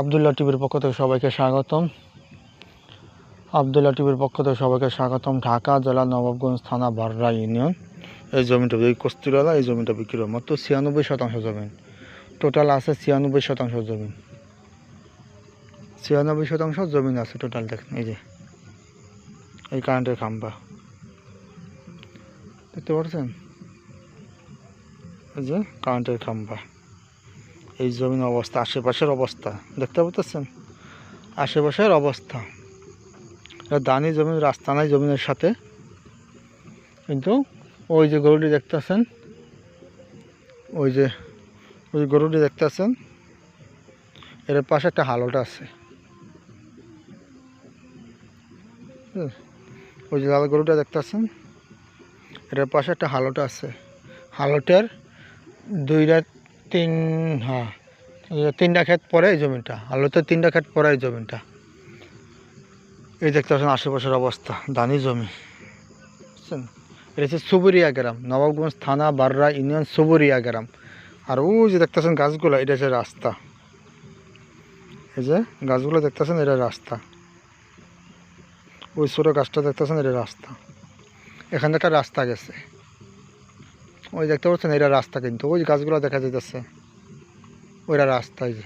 আবদুল্লাহ টিভির পক্ষ থেকে সবাইকে স্বাগতম। আবদুল্লাহ টিভির পক্ষ থেকে সবাইকে স্বাগতম ঢাকা জেলা নবাবগঞ্জ থানা বাররা ইউনিয়ন। এই জমিটা এই কস্তুরওয়ালা এই জমিটা বিক্রি মাত্র ছিয়ানব্বই শতাংশ জমিন টোটাল আছে ছিয়ানব্বই শতাংশ জমিন ছিয়ানব্বই শতাংশ জমিন আছে টোটাল দেখেন, এই যে। এই কারেন্টের খাম্বা। দেখতে পাচ্ছেন? এই যে কারেন্টের খাম্বা। এই জমিন অবস্থা, আশেপাশের অবস্থা, দেখতে পাচ্ছেন আশেপাশের অবস্থা। দানি জমিন রাস্তা নাই জমিনের সাথে। কিন্তু ওই যে গরুটি দেখতেছেন, ওই যে, ওই গরুটি দেখতেছেন, এর পাশে একটা হালটা আছে। ওই যে লাল গরুটা দেখতেছেন এটার পাশে একটা হালটা আছে। হালোটের দুইটা তিন হ্যাঁ তিনটা ক্ষেত পরে এই জমিটা আলোতে তিনটা ক্ষেত পরে এই জমিটা। এই দেখতে পাচ্ছেন আশেপাশের অবস্থা দানি জমি। বুঝছেন? এটা হচ্ছে সুবুরিয়া গ্রাম, নবাবগঞ্জ থানা, বাররা ইউনিয়ন সুবুরিয়া গ্রাম। আর ও যে দেখতেছেন গাছগুলো, এটা হচ্ছে রাস্তা। এই যে গাছগুলো দেখতেছেন এটা রাস্তা। ওই ছোটো গাছটা দেখতেছেন এটা রাস্তা। এখান থেকে রাস্তা গেছে। ওই দেখতে পাচ্ছেন এটা রাস্তা কিন্তু। ওই গাছগুলো দেখা যাইতেছে। ওইটা রাস্তা, এই যে।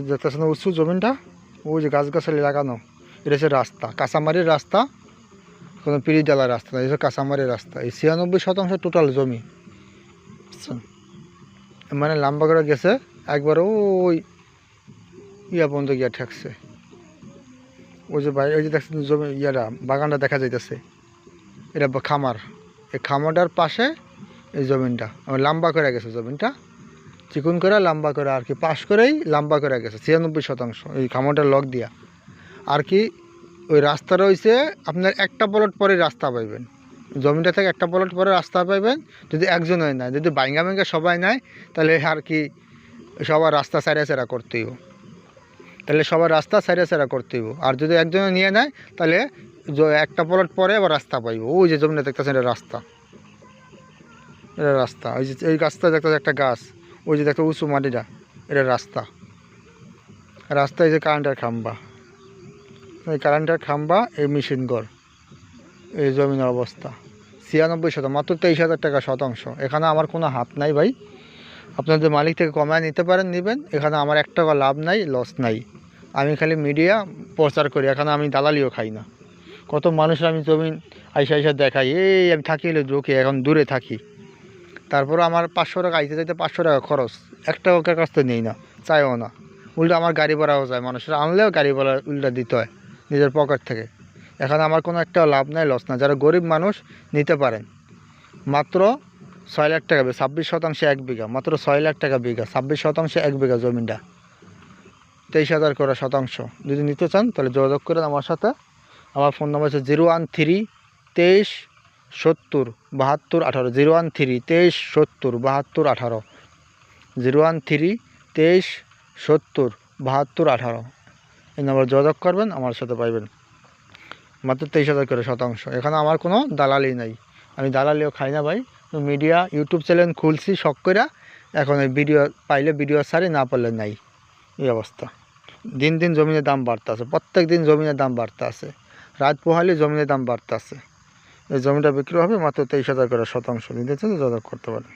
দেখতেছেন উঁচু জমিনটা? ওই যে গাছ গাছালি লাগানো। এটা হচ্ছে রাস্তা, কাঁচামারির রাস্তা, কোনো পিড়ি ডালার রাস্তা না এটা কাঁচামারির রাস্তা। এই ছিয়ানব্বই শতাংশ টোটাল জমি। বুঝছেন? মানে লম্বা করে গেছে, একবার ওই ইয়া পর্যন্ত গিয়া ঠেকছে। ওই যে বাইরে ওই যে দেখছেন জমি ইয়াটা বাগানটা দেখা যাইতেছে। এটা খামার। এই খামারটার পাশে এই জমিনটা, আমার লম্বা করে গেছে জমিনটা। চিকুন করে লম্বা করে আর কি, পাশ করেই লম্বা করে গেছে, ছিয়ানব্বই শতাংশ এই খামারটার লক দিয়া। আর কি, ওই রাস্তা রয়েছে আপনার একটা পলট পরে রাস্তা পাইবেন। জমিটা থেকে একটা পলট পরে রাস্তা পাইবেন, যদি একজনই নেয় যদি বাইঙ্গা বাইঙ্গা সবাই নেয় তাহলে আর কি সবার রাস্তা সাইডে সেরা করতে হইব তাহলে সবার রাস্তা সাইডে সেরা করতে হইব আর যদি একজনে নিয়ে নেয়, তাহলে একটা পলট পরে আবার রাস্তা পাইব। ওই যে জমিটা দেখতেছেন, এটা রাস্তা। এটা রাস্তা। ওই যে, এই গাছটা দেখতেছে একটা গাছ। ওই যে দেখতে উঁচু মাটিটা, এটা রাস্তা। রাস্তা এই যে কারেন্টের খাম্বা। এই কারেন্টের খাম্বা, এই মেশিন ঘর। এই জমিনের অবস্থা। ছিয়ানব্বই শতাংশ মাত্র তেইশ হাজার টাকা শতাংশ। এখানে আমার কোনো হাত নাই ভাই। আপনাদের মালিক থেকে কমায় নিতে পারেন, নেবেন। এখানে আমার এক টাকা লাভ নাই লস নাই। আমি খালি মিডিয়া প্রচার করি। এখানে আমি দালালিও খাই না। কত মানুষের আমি জমিন আইসা আইসা দেখাই। এই আমি থাকি এলে ঢুকে, এখন দূরে থাকি। তারপরে আমার পাঁচশো টাকা, আইতে যাইতে পাঁচশো টাকা খরচ। একটা টাকার কাছ থেকে নেই না চাইও না। উল্টা আমার গাড়ি ভাড়াও যায়, মানুষের আনলেও গাড়ি ভাড়া উল্টা দিতে হয় নিজের পকেট থেকে। এখানে আমার কোনো একটা লাভ নাই লস না যারা গরিব মানুষ নিতে পারেন। মাত্র ছয় লাখ টাকা ছাব্বিশ শতাংশে এক বিঘা, মাত্র ছয় লাখ টাকা বিঘা, ছাব্বিশ শতাংশে এক বিঘা জমিটা তেইশ হাজার করে শতাংশ। যদি নিতে চান তাহলে যোগাযোগ করেন আমার সাথে আমার ফোন নম্বর হচ্ছে জিরো ওয়ান থ্রি তেইশ সত্তর বাহাত্তর আঠারো। জিরো ওয়ান থ্রি তেইশ সত্তর বাহাত্তর আঠারো। জিরো ওয়ান থ্রি তেইশ সত্তর বাহাত্তর আঠারো। এই নম্বর যোগাযোগ করবেন, আমার সাথে পাইবেন। মাত্র তেইশ হাজার করে শতাংশ। এখানে আমার কোনো দালালি নাই। আমি দালালিও খাই না ভাই। মিডিয়া, ইউটিউব চ্যানেল খুলছি শখ করে এখন এই ভিডিও পাইলে ভিডিও ছাড়ি, না পারলে নাই। এই অবস্থা। দিন দিন জমিনের দাম বাড়তে আছে প্রত্যেক দিন জমিনের দাম বাড়তে আছে রাত পোহালে জমিনের দাম বাড়তে আছে এই জমিটা বিক্রি হবে মাত্র তেইশ হাজার করে শতাংশ। চাইলে যোগাযোগ করতে পারেন।